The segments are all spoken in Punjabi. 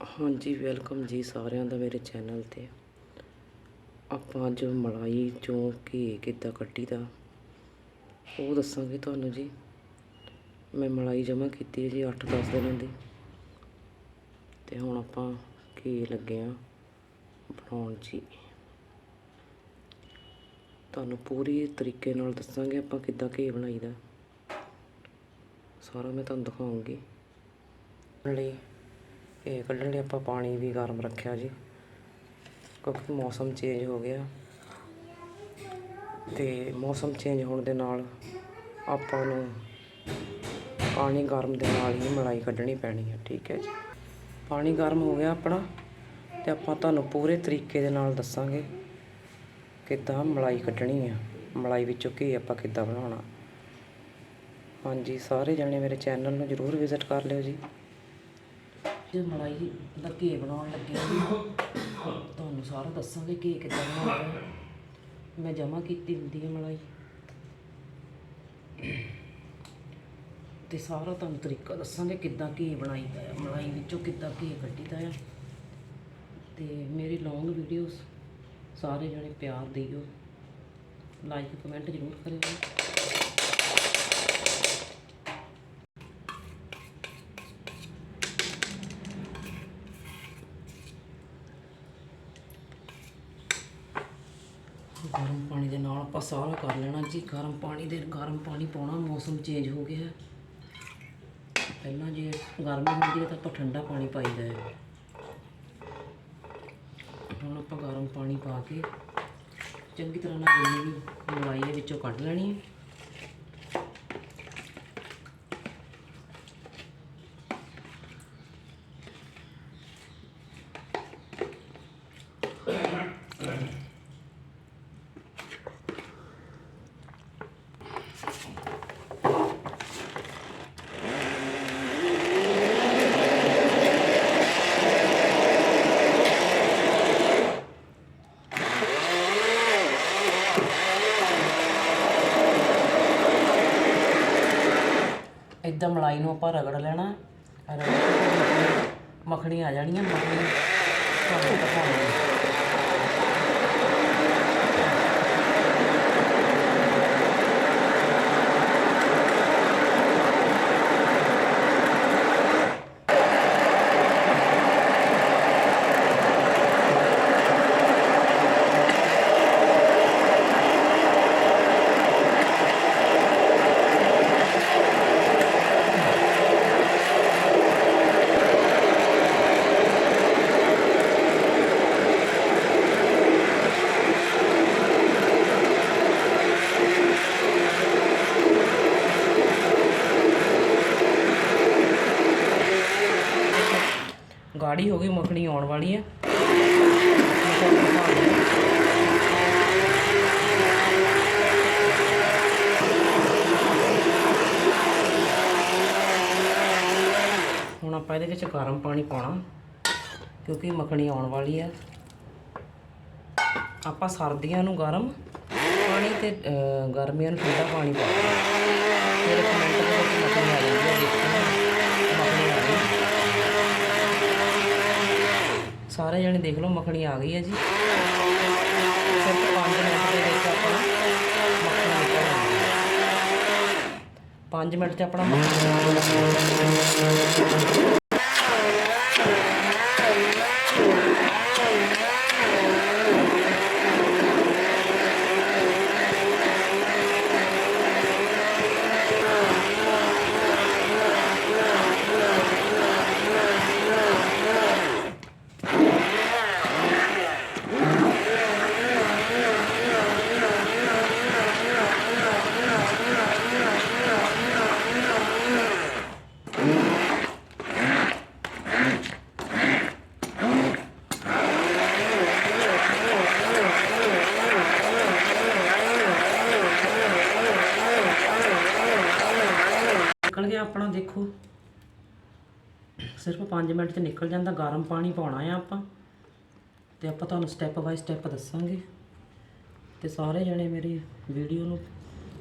ਹਾਂਜੀ ਵੈਲਕਮ ਜੀ ਸਾਰਿਆਂ ਦਾ ਮੇਰੇ ਚੈਨਲ ਤੇ। ਆਪਾਂ ਅੱਜ ਮਲਾਈ ਚੋਂ ਘੀ ਕਿੱਦਾਂ ਕੱਢੀ ਦਾ ਉਹ ਦੱਸਾਂਗੇ ਤੁਹਾਨੂੰ ਜੀ। ਮੈਂ ਮਲਾਈ ਜਮ੍ਹਾਂ ਕੀਤੀ ਹੈ ਜੀ 8-10 ਦਿਨਾਂ ਦੀ। ਤੇ ਹੁਣ ਆਪਾਂ ਘੀ ਲੱਗੇ ਆ ਬਣਾਉਣ ਜੀ। ਤੁਹਾਨੂੰ ਪੂਰੀ ਤਰੀਕੇ ਨਾਲ ਦੱਸਾਂਗੇ ਆਪਾਂ ਕਿੱਦਾਂ ਘੀ ਬਣਾਈਦਾ। ਸਾਰਾ ਮੈਂ ਤੁਹਾਨੂੰ ਦਿਖਾਉਂਗੀ। ਲਈ ਇਹ ਕੱਢਣ ਲਈ ਆਪਾਂ ਪਾਣੀ ਵੀ ਗਰਮ ਰੱਖਿਆ ਜੀ। ਕਿਉਂਕਿ ਮੌਸਮ ਚੇਂਜ ਹੋ ਗਿਆ। ਤੇ ਮੌਸਮ ਚੇਂਜ ਹੋਣ ਦੇ ਨਾਲ ਆਪਾਂ ਨੂੰ ਪਾਣੀ ਗਰਮ ਦੇ ਨਾਲ ਹੀ ਮਲਾਈ ਕੱਢਣੀ ਪੈਣੀ ਹੈ ਠੀਕ ਹੈ ਜੀ। ਪਾਣੀ ਗਰਮ ਹੋ ਗਿਆ ਆਪਣਾ, ਤੇ ਆਪਾਂ ਤੁਹਾਨੂੰ ਪੂਰੇ ਤਰੀਕੇ ਦੇ ਨਾਲ ਦੱਸਾਂਗੇ ਕਿੱਦਾਂ ਮਲਾਈ ਕੱਢਣੀ ਆ। ਮਲਾਈ ਵਿੱਚੋਂ ਕੀ ਆਪਾਂ ਕਿੱਦਾਂ ਬਣਾਉਣਾ। ਹਾਂਜੀ, ਸਾਰੇ ਜਣੇ ਮੇਰੇ ਚੈਨਲ ਨੂੰ ਜਰੂਰ ਵਿਜ਼ਿਟ ਕਰ ਲਿਓ ਜੀ। ਜੇ ਮਲਾਈ ਦਾ ਘੇ ਬਣਾਉਣ ਲੱਗੇ ਹਾਂ ਤੁਹਾਨੂੰ ਸਾਰਾ ਦੱਸਾਂਗੇ ਘੇ ਕਿੱਦਾਂ ਬਣਾਉਣਾ ਮੈਂ ਜਮ੍ਹਾਂ ਕੀਤੀ ਹੁੰਦੀ ਹੈ ਮਲਾਈ। ਤੇ ਸਾਰਾ ਤੁਹਾਨੂੰ ਤਰੀਕਾ ਦੱਸਾਂਗੇ ਕਿੱਦਾਂ ਘੇ ਬਣਾਈਦਾ ਹੈ। ਮਲਾਈ ਵਿੱਚੋਂ ਕਿੱਦਾਂ ਘੀ ਕੱਢੀਦਾ ਹੈ। ਤੇ ਮੇਰੀ ਲੌਂਗ ਵੀਡੀਓਜ਼ ਸਾਰੇ ਜਣੇ ਪਿਆਰ ਦਿਓ। ਲਾਈਕ ਕਮੈਂਟ ਜ਼ਰੂਰ ਕਰਿਓ। ਗਰਮ ਪਾਣੀ ਦੇ ਨਾਲ ਆਪਾਂ ਸਾਰਾ ਕਰ ਲੈਣਾ ਜੀ। ਗਰਮ ਪਾਣੀ ਦੇ, ਗਰਮ ਪਾਣੀ ਪਾਉਣਾ, ਮੌਸਮ ਚੇਂਜ ਹੋ ਗਿਆ। ਹੈ ਪਹਿਲਾਂ ਜੇ ਗਰਮੀ ਹੁੰਦੀ ਹੈ ਤਾਂ ਆਪਾਂ ਠੰਡਾ ਪਾਣੀ ਪਾਈਦਾ ਹੈ। ਹੁਣ ਆਪਾਂ ਗਰਮ ਪਾਣੀ ਪਾ ਕੇ ਚੰਗੀ ਤਰ੍ਹਾਂ ਨਾਲ ਜਿੰਨੀ ਵੀ ਮਲਾਈ ਦੇ ਵਿੱਚੋਂ ਕੱਢ ਲੈਣੀ ਹੈ। ਇਦਾਂ ਮਲਾਈ ਨੂੰ ਆਪਾਂ ਰਗੜ ਲੈਣਾ ਰਗੜ ਕੇ ਮੱਖਣੀ- ਆ ਜਾਣੀਆਂ ਮੱਖਣੀ ਤੁਹਾਨੂੰ ਦਿਖਾਉਣੀ ਗਾੜੀ ਹੋ ਗਈ ਮੱਖਣੀ ਆਉਣ ਵਾਲੀ ਹੈ ਹੁਣ ਆਪਾਂ ਇਹਦੇ ਵਿੱਚ ਗਰਮ ਪਾਣੀ ਪਾਉਣਾ, ਕਿਉਂਕਿ ਮੱਖਣੀ ਆਉਣ ਵਾਲੀ ਹੈ ਆਪਾਂ ਸਰਦੀਆਂ ਨੂੰ ਗਰਮ ਪਾਣੀ ਤੇ ਗਰਮੀਆਂ ਨੂੰ ਠੰਡਾ ਪਾਣੀ ਪਾਉਂਦੇ ਫਿਰ ਸਾਰੇ ਜਣੇ ਦੇਖ ਲਓ, ਮੱਖਣੀ ਆ ਗਈ ਹੈ ਜੀ। ਸਿਰਫ 5 ਮਿੰਟ ਦੇ ਵਿੱਚ ਆਪਣਾ ਮੱਖਣੀ ਨਿਕਲ 5 ਮਿੰਟ 'ਚ ਆਪਣਾ ਮੱਖਣੀ ਆਪਣਾ ਦੇਖੋ। ਸਿਰਫ 5 ਮਿੰਟ 'ਚ ਨਿਕਲ ਜਾਂਦਾ, ਗਰਮ ਪਾਣੀ ਪਾਉਣਾ ਆ ਆਪਾਂ। ਤੇ ਆਪਾਂ ਤੁਹਾਨੂੰ ਸਟੈਪ ਬਾਈ ਸਟੈਪ ਦੱਸਾਂਗੇ। ਤੇ ਸਾਰੇ ਜਣੇ ਮੇਰੀ ਵੀਡੀਓ ਨੂੰ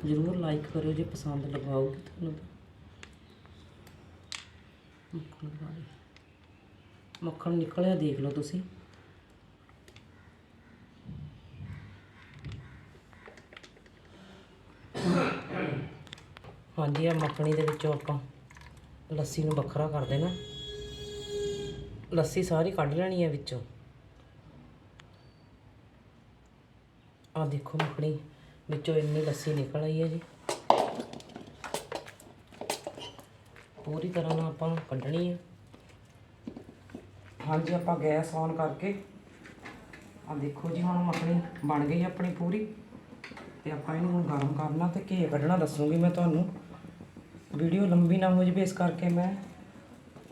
ਜ਼ਰੂਰ ਲਾਈਕ ਕਰਿਓ ਜੇ ਪਸੰਦ ਲਗਾਓਗੇ ਤੁਹਾਨੂੰ ਮੱਖਣ ਨਿਕਲਿਆ, ਦੇਖ ਲਓ ਤੁਸੀਂ। ਹਾਂਜੀ ਆ ਮੱਖਣੀ ਦੇ ਵਿੱਚੋਂ ਆਪਾਂ। ਲੱਸੀ ਨੂੰ ਵੱਖਰਾ ਕਰ ਦੇਣਾ। ਲੱਸੀ ਸਾਰੀ ਕੱਢ ਲੈਣੀ ਹੈ ਵਿੱਚੋਂ। ਆ ਦੇਖੋ ਮੱਖਣੀ, ਵਿੱਚੋਂ ਇੰਨੀ ਲੱਸੀ ਨਿਕਲ ਆਈ ਹੈ ਜੀ। ਪੂਰੀ ਤਰ੍ਹਾਂ ਨਾਲ ਆਪਾਂ ਕੱਢਣੀ ਹੈ ਹਾਂਜੀ, ਆਪਾਂ ਗੈਸ ਔਨ ਕਰਕੇ ਆ ਦੇਖੋ ਜੀ, ਹੁਣ ਮੱਖਣੀ ਬਣ ਗਈ ਆਪਣੀ ਪੂਰੀ। ਤੇ ਆਪਾਂ ਇਹਨੂੰ ਹੁਣ ਗਰਮ ਕਰਨਾ ਤੇ ਘੇ ਕੱਢਣਾ ਦੱਸੂਗੀ ਮੈਂ ਤੁਹਾਨੂੰ। ਵੀਡੀਓ ਲੰਬੀ ਨਾ ਹੋ ਜਾਵੇ, ਇਸ ਕਰਕੇ ਮੈਂ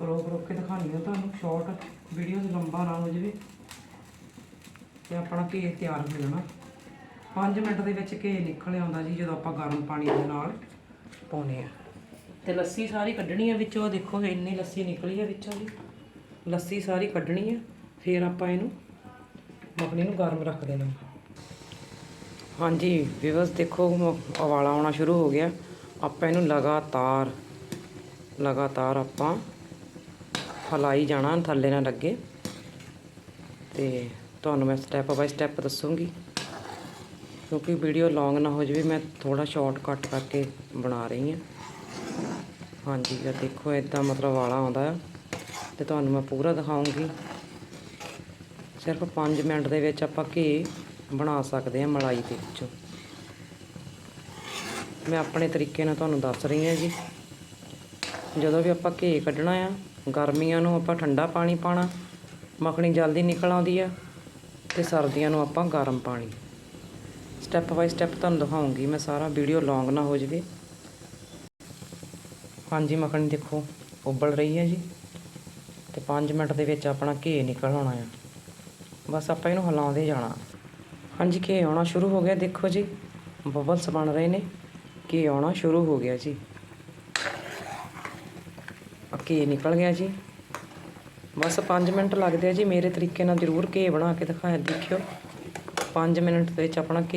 ਰੋਕ ਰੋਕ ਕੇ ਦਿਖਾਣੀ ਆ ਤੁਹਾਨੂੰ ਸ਼ਾਰਟ ਵੀਡੀਓ ਲੰਬਾ ਨਾ ਹੋ ਜਾਵੇ ਤੇ ਆਪਣਾ ਘੇ ਤਿਆਰ ਹੋ ਜਾਣਾ। 5 ਮਿੰਟ ਦੇ ਵਿੱਚ ਘੇ ਨਿਕਲ ਆਉਂਦਾ ਜੀ, ਜਦੋਂ ਆਪਾਂ ਗਰਮ ਪਾਣੀ ਦੇ ਨਾਲ ਪਾਉਨੇ ਆ ਤੇ ਲੱਸੀ ਸਾਰੀ ਕੱਢਣੀ ਹੈ ਵਿੱਚੋਂ ਦੇਖੋ ਇੰਨੀ ਲੱਸੀ ਨਿਕਲੀ ਹੈ ਵਿੱਚੋਂ ਜੀ। ਲੱਸੀ ਸਾਰੀ ਕੱਢਣੀ ਹੈ ਫਿਰ ਆਪਾਂ ਇਹਨੂੰ ਮੱਖਣੀ ਨੂੰ ਗਰਮ ਰੱਖ ਦੇਣਾ। ਹਾਂਜੀ ਵਿਵਸ ਦੇਖੋ ਮ- ਉਬਾਲਾ ਆਉਣਾ ਸ਼ੁਰੂ ਹੋ ਗਿਆ। ਆਪਾਂ ਇਹਨੂੰ ਲਗਾਤਾਰ ਲਗਾਤਾਰ ਆਪਾਂ ਹਲਾਈ ਜਾਣਾ, ਥੱਲੇ ਨਾ ਲੱਗੇ। ਤੇ ਤੁਹਾਨੂੰ ਮੈਂ ਸਟੈਪ ਬਾਈ ਸਟੈਪ ਦੱਸੂਗੀ। ਕਿਉਂਕਿ ਵੀਡੀਓ ਲੌਂਗ ਨਾ ਹੋ ਜਾਵੇ, ਮੈਂ ਥੋੜਾ ਸ਼ਾਰਟ ਕੱਟ ਕਰਕੇ ਬਣਾ ਰਹੀ ਹਾਂ। ਹਾਂਜੀ, ਇਹ ਦੇਖੋ ਇਦਾਂ ਮਤਲਬ ਵਾਲਾ ਆਉਂਦਾ ਆ। ਤੇ ਤੁਹਾਨੂੰ ਮੈਂ ਪੂਰਾ ਦਿਖਾਉਂਗੀ। ਸਿਰਫ 5 ਮਿੰਟ ਦੇ ਵਿੱਚ ਆਪਾਂ ਘੇ ਬਣਾ ਸਕਦੇ ਹਾਂ ਮਲਾਈ ਦੇ ਵਿੱਚੋਂ। ਮੈਂ ਆਪਣੇ ਤਰੀਕੇ ਨਾਲ ਤੁਹਾਨੂੰ ਦੱਸ ਰਹੀ ਹਾਂ ਜੀ। ਜਦੋਂ ਵੀ ਆਪਾਂ ਘੇ ਕੱਢਣਾ ਆ, ਗਰਮੀਆਂ ਨੂੰ ਆਪਾਂ ਠੰਡਾ ਪਾਣੀ ਪਾਣਾ ਮੱਖਣੀ ਜਲਦੀ ਨਿਕਲ ਆਉਂਦੀ ਆ ਤੇ ਸਰਦੀਆਂ ਨੂੰ ਆਪਾਂ ਗਰਮ ਪਾਣੀ। ਸਟੈਪ ਬਾਈ ਸਟੈਪ ਤੁਹਾਨੂੰ ਦਿਖਾਉਂਗੀ ਮੈਂ ਸਾਰਾ ਵੀਡੀਓ ਲੌਂਗ ਨਾ ਹੋ ਜਾਵੇ। ਹਾਂਜੀ, ਮੱਖਣੀ ਦੇਖੋ, ਉਬਲ ਰਹੀ ਹੈ ਜੀ। ਤੇ 5 ਮਿੰਟ ਦੇ ਵਿੱਚ ਆਪਣਾ ਘੇ ਨਿਕਲ ਆਉਣਾ ਆ। ਬਸ ਆਪਾਂ ਇਹਨੂੰ ਹਿਲਾਉਂਦੇ ਜਾਣਾ। ਹਾਂਜੀ, ਘੇ ਆਉਣਾ ਸ਼ੁਰੂ ਹੋ ਗਿਆ, ਦੇਖੋ ਜੀ। ਬਬਲਸ ਬਣ ਰਹੇ ਨੇ। ਘੀ ਆਉਣਾ ਸ਼ੁਰੂ ਹੋ ਗਿਆ ਜੀ। ਆ ਘੀ ਨਿਕਲ ਗਿਆ ਜੀ। ਬਸ 5 ਮਿੰਟ ਲੱਗਦੇ ਆ ਜੀ। ਮੇਰੇ ਤਰੀਕੇ ਨਾਲ ਜ਼ਰੂਰ ਘੇ ਬਣਾ ਕੇ ਦਿਖਾਇਆ ਦੇਖਿਓ। 5 ਮਿੰਟ ਦੇ ਵਿੱਚ ਆਪਣਾ ਘੀ